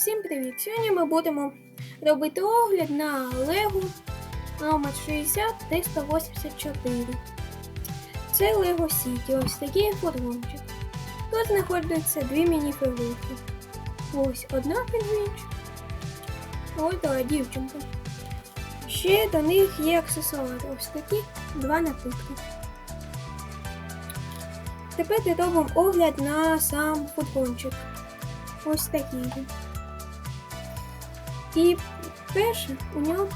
Всім привіт! Сьогодні ми будемо робити огляд на Lego номер 60384. Це Lego City, ось такий фургончик. Тут знаходяться дві міні-фігурки. Ось одна пінгвінчик, ось друга дівчинка. Ще до них є аксесуари, ось такі два напитки. Тепер робимо огляд на сам фургончик. Ось такий. І перше у нього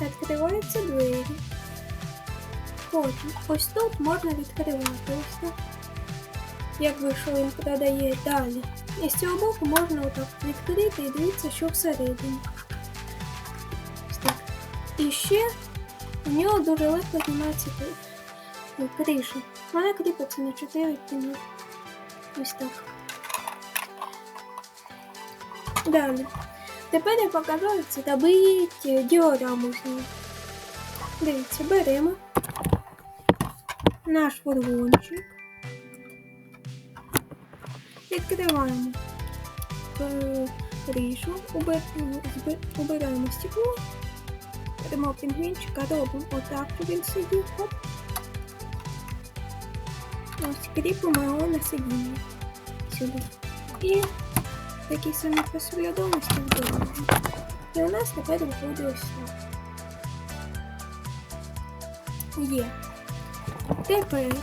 відкриваються двері. Потім ось тут можна відкривати ось так. Як вийшов він продає далі. І з цього боку можна отак відкрити і дивитися, що всередині. Ось так. І ще у нього дуже легко знімається кри- ну, криша. Вона кріпиться на 4 піни. Ось так. Далі. Тепер я покажу, як це робити діораму з ним. Дивіться, беремо наш фургончик. Відкриваємо е, кришу, убираємо стекло, беремо пінгвінчика, робимо отак, щоб він сидів. Оп. Ось кріпимо його на сидіння сюди. І такі самі послідовності вдома. І у нас тепер виходить ось. Є. Тепер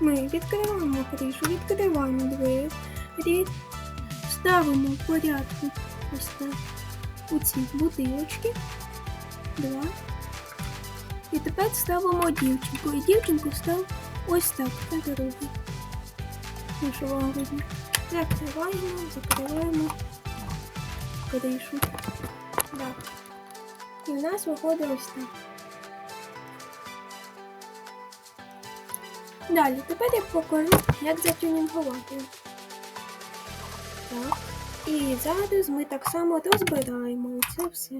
ми відкриваємо кришу, відкриваємо двері, ставимо в порядку ось так у ці бутилочки. Два. І тепер ставимо дівчинку. І дівчинку став ось так на дорогу. Вам видно. Закриваємо, закриваємо кришу. Так. І в нас виходить ось так. Далі, тепер я покажу, як затюнінгувати. Так. І зараз ми так само розбираємо це все.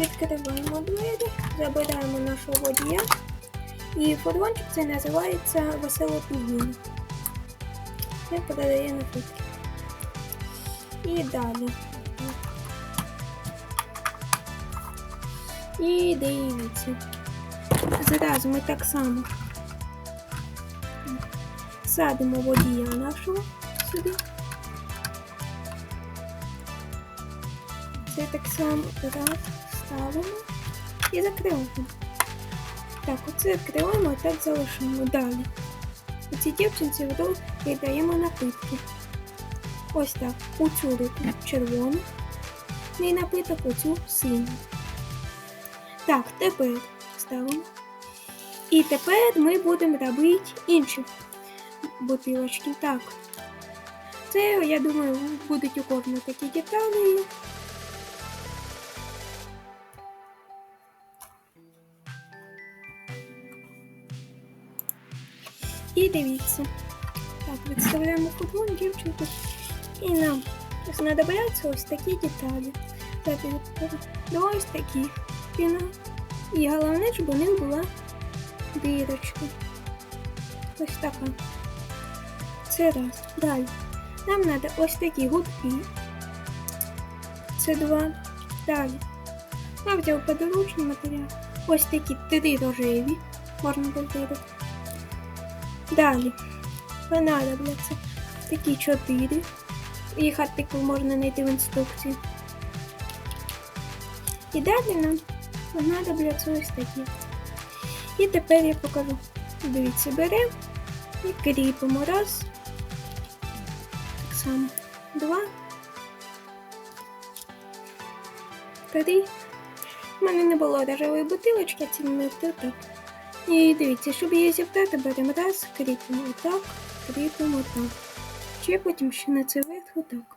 Відкриваємо двері, забираємо нашого водія. І фургончик це називається Весело Півгін. Це продає напитки. І далі. І дивіться. Зараз ми так само садимо водія нашого сюди. Це так само раз ставимо і закриваємо. Так, оце відкриваємо і так залишимо. Далі. Оці дівчинці вдруг віддаємо напитки. Ось так. У цю руку червону. І напиток у цю синю. Так, тепер ставимо. І тепер ми будемо робити інші бутилочки. Так. Це, я думаю, будуть у кожного такі деталі. І дивіться. Так, відставляємо футбол, дівчинку. І нам знадобляться ось такі деталі. Так, два ось такі піна. І головне, щоб у них була дірочка. Ось така. Це раз. Далі. Нам треба ось такі гудки. Це два. Далі. Я взяв подручний матеріал. Ось такі три рожеві. Можна додати. Далі понадобляться такі чотири. Їх артикул можна знайти в інструкції. І далі нам понадобляться ось такі. І тепер я покажу. Дивіться, беремо і кріпимо. Раз. Так само. Два. Три. У мене не було рожевої бутилочки, а ці не так. І дивіться, щоб її зібрати, беремо раз, кріпимо отак, кріпимо так. Ще потім ще на це вверху так.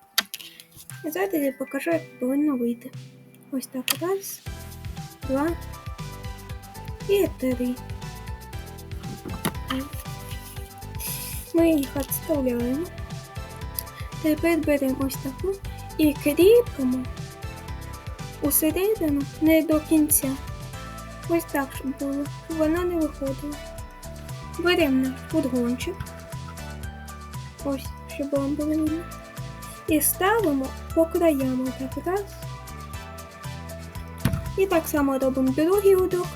І зараз я покажу, як повинно вийти. Ось так. Раз, два і три. Ми їх відставляємо. Тепер беремо ось таку і кріпимо усередину не до кінця. Ось так, щоб було, щоб вона не виходила. беремо наш фургончик. Ось, щоб вам було видно. І ставимо по краям отак раз. І так само робимо другий гудок.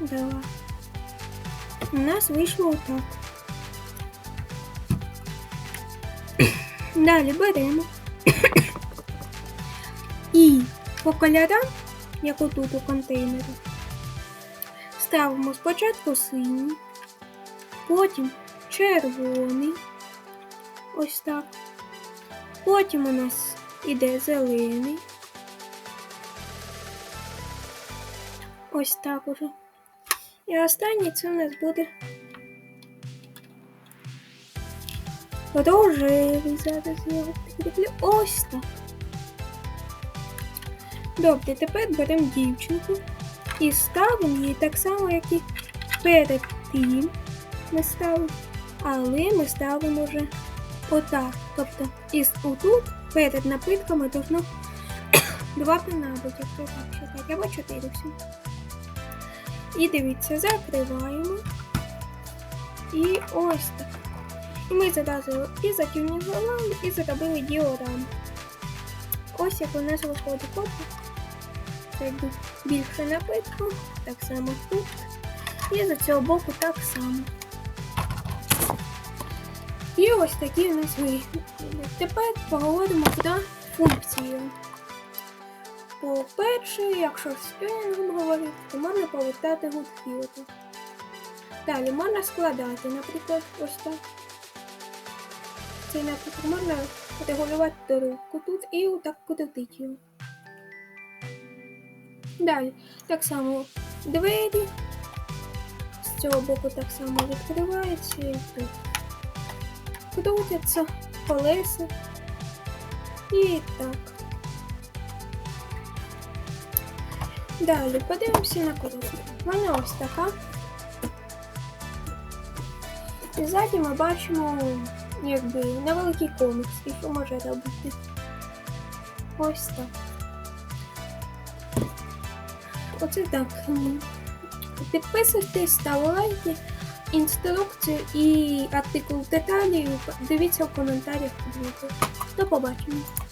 Два. У нас вийшло отак. Далі беремо. І по кольорам, як отут у контейнері, ставимо спочатку синій, потім червоний. Ось так. Потім у нас іде зелений. Ось так уже. І останній це у нас буде рожевий. Зараз його прикріплю. Ось так. Добре, тепер беремо дівчинку і ставимо її так само, як і перед тим ми ставили. Але ми ставимо вже отак. Тобто із отут перед напитками должно два пина бути, якщо так або чотири всі. І дивіться, закриваємо. І ось так. І ми зразу і затюнігували, і зробили діораму. Ось як у нас виходить якби більше напитку, так само тут. І з цього боку так само. І ось такі у нас вигляд. Тепер поговоримо про функцію. По-перше, якщо спінгом говорити, то можна повертати гудки. Далі можна складати, наприклад, ось так. Цей наприклад можна регулювати руку тут і отак крутити його. Далі, так само двері. З цього боку так само відкривається і тут. Крутяться колеса. І так. Далі подивимося на коробку. Вона ось така. І ззаді ми бачимо якби невеликий комікс, що може робити. Ось так. Оце так. Підписуйтесь, ставте лайки, інструкцію і артикул деталі. Дивіться в коментарях під відео. До побачення.